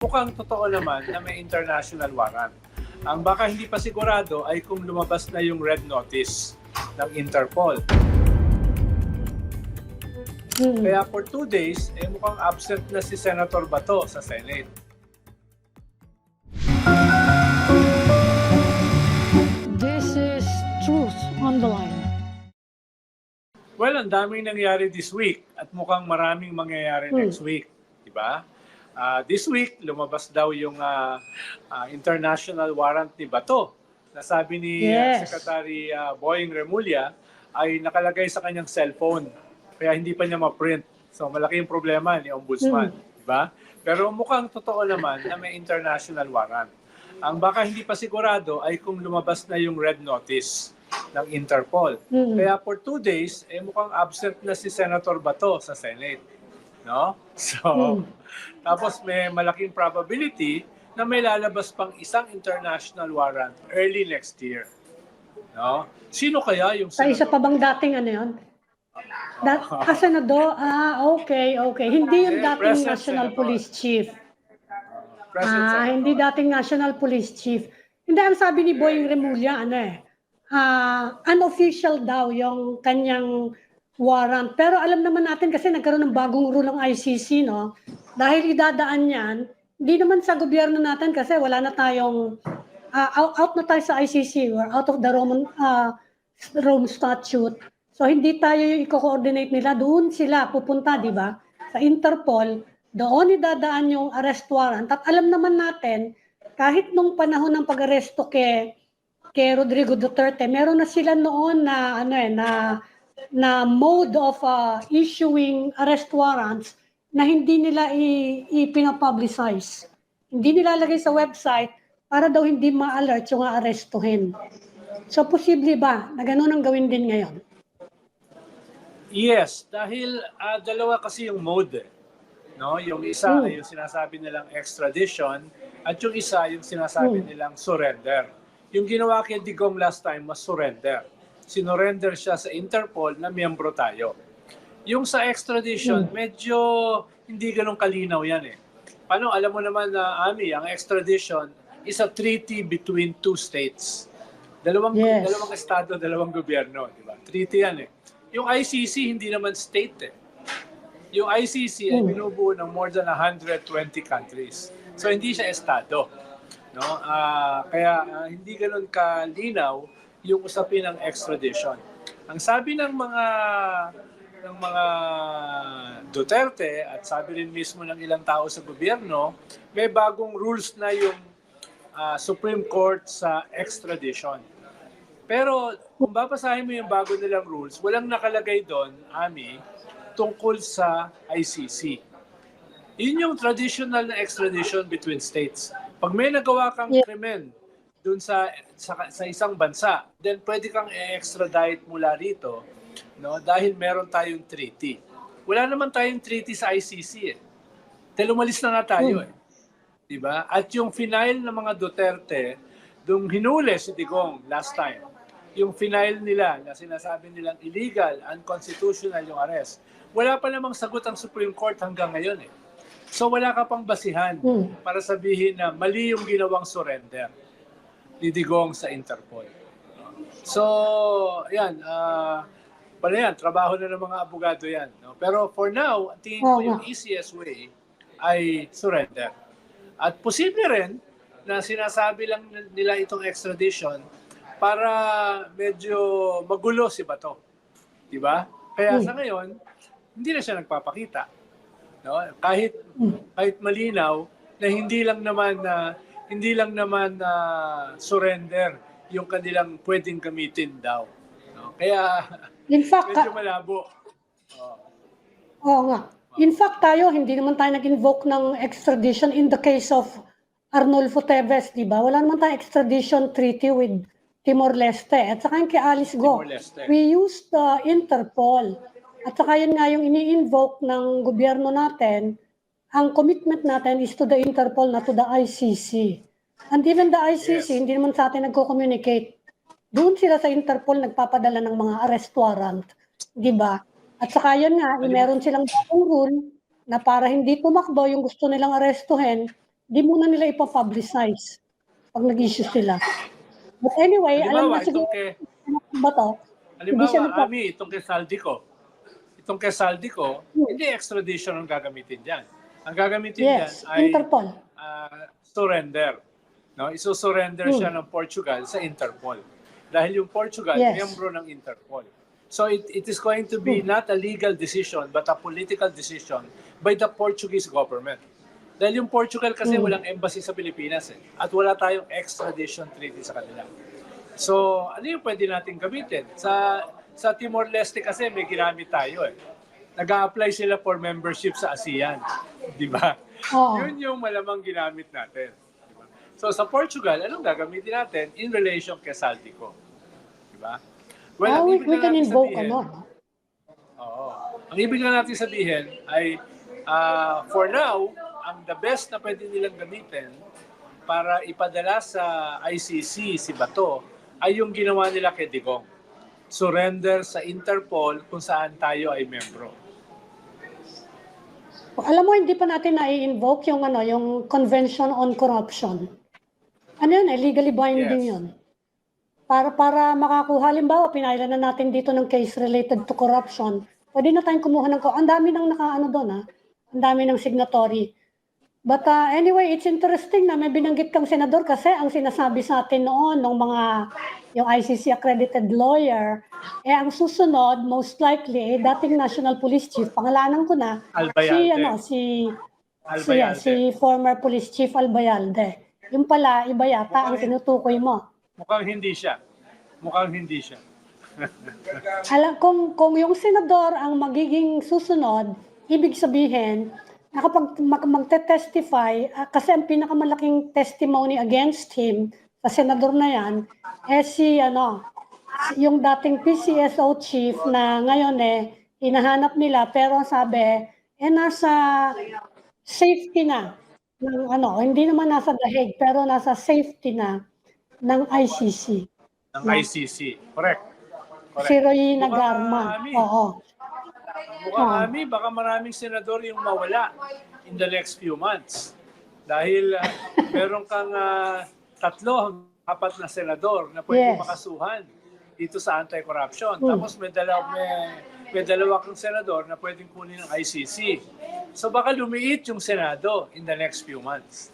Mukhang totoo naman na may international warrant. Ang baka hindi pa sigurado ay kung lumabas na yung red notice ng Interpol. Mm. Kaya for two days, eh, mukhang absent na si Senator Bato sa Senate. This is truth on the line. Well, ang daming nangyari this week at mukhang maraming mangyayari Hmm. next week. Di Ah, this week, lumabas daw yung ah, ah, international warrant ni Bato. Nasabi ni ah, Yes. Secretary ah, Boying Remulla ay nakalagay sa kanyang cellphone. Kaya hindi pa niya ma-print. So malaki yung problema ni Ombudsman. Di ba? Pero mukhang totoo naman na may international warrant. Ang baka hindi pa sigurado ay kung lumabas na yung red notice ng Interpol. Mm. Kaya for two days, eh, mukhang absent na si Senator Bato sa Senate. No? So, Hmm. tapos may malaking probability na may lalabas pang isang international warrant early next year. No? Sino kaya yung Sa isa senador? pa bang dating ano yun? Dat, ah, senador, ah, okay, okay. Hindi yung Eh, dating President National Senador. Police Chief. President Ah, Senator. hindi dating National Police Chief. Hindi, ang sabi ni Boying Remulla, ano eh, ah, unofficial daw yung kanyang warrant. Pero alam naman natin kasi nagkaroon ng bagong rule ng ICC, no? Dahil idadaan yan, hindi naman sa gobyerno natin kasi wala na tayong, ah, out, na tayo sa ICC. We're out of the Roman, ah, Rome Statute. So hindi tayo yung i-coordinate nila. Doon sila pupunta, di ba? Sa Interpol, doon idadaan yung arrest warrant. At alam naman natin, kahit nung panahon ng pag-aresto kay, kay Rodrigo Duterte, meron na sila noon na, ano eh, na, na mode of uh, issuing arrest warrants na hindi nila ipinapublicize. Hindi nilalagay sa website para daw hindi ma-alert yung aarestuhin. So, posible ba na ganun ang gawin din ngayon? Yes, dahil ah, dalawa kasi yung mode. eh. No, yung isa ay yung sinasabi nilang extradition at yung isa yung sinasabi Hmm. nilang surrender. Yung ginawa kay Digong last time was surrender. Sinorender siya sa Interpol na miyembro tayo. Yung sa extradition, Hmm. medyo hindi ganun kalinaw yan eh. Paano, alam mo naman na, Ami, ang extradition is a treaty between two states. Dalawang, Yes. dalawang estado, dalawang gobyerno, di ba? Treaty yan eh. Yung ICC, hindi naman state eh. Yung ICC ay Hmm. binubuo ng more than 120 countries. So hindi siya estado. No? Ah, kaya ah, hindi ganoon kalinaw yung usapin ng extradition. Ang sabi ng mga ng mga Duterte at sabi rin mismo ng ilang tao sa gobyerno, may bagong rules na yung ah, Supreme Court sa extradition. Pero kung babasahin mo yung bago nilang rules, walang nakalagay doon, Ami, tungkol sa ICC. Yun yung traditional na extradition between states. Pag may nagawa kang Yeah. krimen dun sa, sa sa isang bansa, then pwede kang i-extradite mula rito no dahil meron tayong treaty. Wala naman tayong treaty sa ICC eh. Dahil umalis na nga tayo eh. 'Di ba? At yung final ng mga Duterte, dung hinuli si Digong last time, yung final nila na sinasabi nilang illegal, unconstitutional yung arrest, wala pa namang sagot ang Supreme Court hanggang ngayon eh. So wala ka pang basihan Hmm. para sabihin na mali yung ginawang surrender ni Digong sa Interpol. So, yan, ah pala yan, trabaho na ng mga abogado yan. No? Pero for now, tingin ko yung easiest way ay surrender. At posible rin na sinasabi lang nila itong extradition para medyo magulo si Bato. Di ba? Kaya Hmm. sa ngayon, hindi na siya nagpapakita. No? Kahit Hmm. kahit malinaw na hindi lang naman na hindi lang naman na surrender yung kanilang pwedeng gamitin daw. No? Kaya In fact, medyo malabo. Oh. Oo nga. In fact, tayo, hindi naman tayo nag-invoke ng extradition in the case of Arnulfo Teves, di ba? Wala naman tayong extradition treaty with Timor-Leste. At saka yung kay Alice Go, we used the Interpol. At saka yun nga yung ini-invoke ng gobyerno natin, ang commitment natin is to the Interpol, not to the ICC. And even the ICC, Yes. hindi naman sa atin nagko-communicate. Doon sila sa Interpol nagpapadala ng mga arrest warrant. Di ba? At saka yan nga, eh, meron silang bagong rule na para hindi tumakbo yung gusto nilang arestuhin, di muna nila ipapublicize pag nag-issue sila. But anyway, alam Halimbawa, na siguro kay, ba to? Halimbawa, Ami, itong kay Saldico. Itong kay Saldico, Hmm. hindi extradition ang gagamitin dyan. Ang gagamitin Yes, dyan ay Interpol. ah, surrender. No, iso-surrender Hmm. siya ng Portugal sa Interpol. Dahil yung Portugal, Yes. miyembro ng Interpol. So it, it is going to be Hmm. not a legal decision but a political decision by the Portuguese government. Dahil yung Portugal kasi Hmm. walang embassy sa Pilipinas eh. At wala tayong extradition treaty sa kanila. So, ano yung pwede natin gamitin? Sa sa Timor-Leste kasi may ginamit tayo eh. nag apply sila for membership sa ASEAN. Di ba? Oo. Yun yung malamang ginamit natin. Di ba? So sa Portugal, anong gagamitin natin in relation kay Saldico? Di ba? Ah, ang we, we can invoke sabihin- ano. Oo. Ang ibig lang natin sabihin ay ah, for now, ang the best na pwede nilang gamitin para ipadala sa ICC si Bato ay yung ginawa nila kay Digong. Surrender sa Interpol kung saan tayo ay membro. Alam mo, hindi pa natin na-invoke yung, ano, yung Convention on Corruption. Ano yun eh, legally binding Yes. yun. Para, para makakuha, halimbawa, pinailan na natin dito ng case related to corruption. Pwede na tayong kumuha ng, ang dami nang nakaano doon ha. Ang dami ng signatory. But uh, anyway, it's interesting na may binanggit kang senador kasi ang sinasabi sa atin noon ng mga yung ICC accredited lawyer, eh ang susunod, most likely, eh, dating National Police Chief, pangalanan ko na, si ano, si si, Albayalde. si former Police Chief Albayalde. Yung pala, iba yata ang tinutukoy mo. Mukhang hindi siya. Mukhang hindi siya. Alam, kung, kung yung senador ang magiging susunod, ibig sabihin, na kapag mag, magte-testify, ah, kasi ang pinakamalaking testimony against him sa senador na yan, eh si, ano, yung dating PCSO chief na ngayon eh, hinahanap nila, pero ang sabi, eh nasa safety na. Ng, ano, hindi naman nasa The Hague, pero nasa safety na ng ICC. Ng ICC. Correct. Correct. Si Roy Nagarma. Oo. Mukhang Oh. Ami, baka maraming senador yung mawala in the next few months. Dahil uh, meron kang ah, tatlo hanggang apat na senador na pwede Yes. makasuhan dito sa anti-corruption. Hmm. Tapos may dalawa, may, may dalawa kang senador na pwedeng kunin ng ICC. So baka lumiit yung Senado in the next few months.